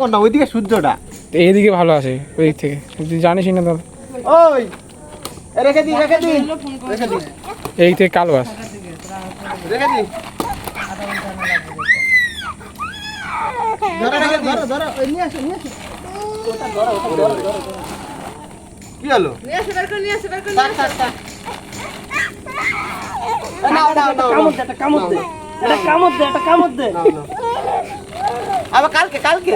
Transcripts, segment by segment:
কর না ওইদিকে সূর্যটা। এইদিকে ভালো আছে ওই দিক থেকে। তুই জানিস না তো ওই রেখে দি রেখে দি। রেখে দি। এই থেকে কালো আছে। রেখে দি। আসো আসো। কি হলো? আসো আসো। কামড় কামড় কামড়। আবার কালকে কালকে?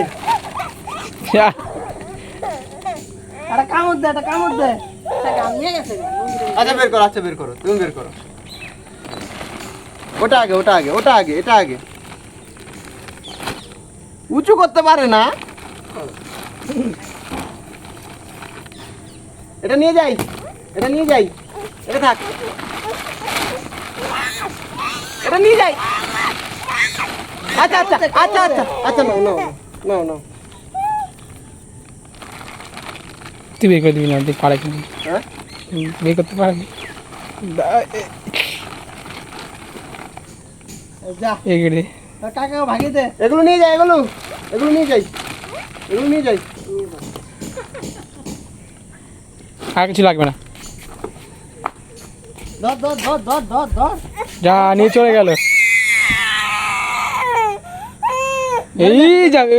কামড় দে কামড় দে। আচ্ছা বের করো আচ্ছা বের করো তুমি বের করো। ওটা আগে ওটা আগে ওটা আগে এটা আগে। উঁচু করতে পারে না। এটা নিয়ে যাই এটা নিয়ে যাই এটা থাক। এটা নিয়ে যাই। আচ্ছা আচ্ছা আচ্ছা আচ্ছা আচ্ছা নাও নাও নাও নাও। তুই বের করে দিবি না দেখ পারে কিনা হ্যাঁ? বের করতে পারবি এই কাকা ভাগিয়ে দে। এগুলো নিয়ে যাই এগুলো। এগুলো নিয়ে যাই। এগুলো নিয়ে যাই। আর কিছু লাগবে না। যা নিয়ে চলে গেল। এই যাবে।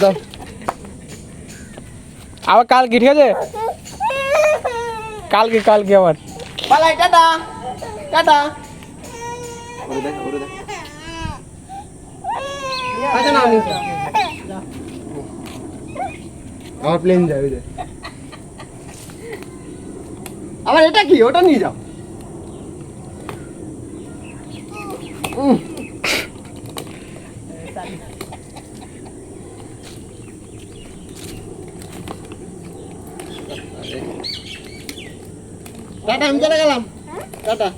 দাও আবার কালকে ঠিক আছে? কালকে কালকে আবার। পালাই টাটা। টাটা। ওরে দেখ ওরে দেখ। আচ্ছা না নিচে। আমার প্লেন যাবে যে আবার এটা কি? ওটা নিয়ে যাও। উম। টাটা আমি চলে গেলাম। টাটা।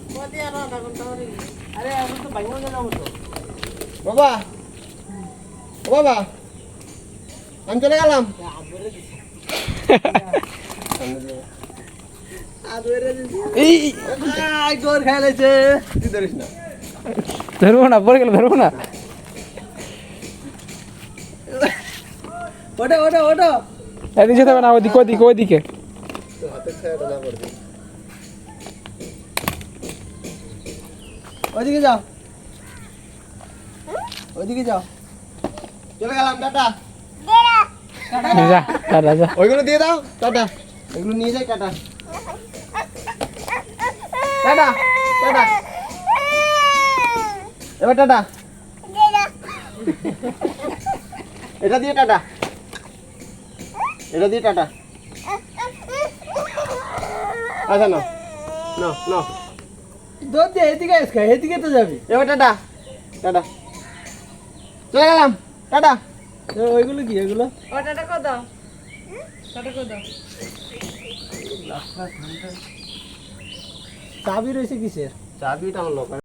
গেলাম তো বাবা ও বাবা আমি চলে গেলাম। ধরবো না পরে গেল ধরবো না। ওটা ওটা ওটা এদিকে না ওদিকে ওদিকে ওদিকে না করবি ওইদিকে যাও। ওইদিকে যাও। চলে গেলাম টাটা। যা যা ওইগুলো দিয়ে দাও টাটা। এগুলো নিয়ে যাই টাটা। Ta-ta ta-ta. এবার টাটা। এটা দিয়ে টাটা। এটা দিয়ে টাটা। আচ্ছা না না না দৌড় দে এদিকে আসকা এদিকে তো যাবি। এবার টাটা টাটা। চলে গেলাম টাটা। ওইগুলো কি এগুলো? ওটাটা কো দাও। ওটা কো চাবি রয়েছে কিসের? চাবিটা আমার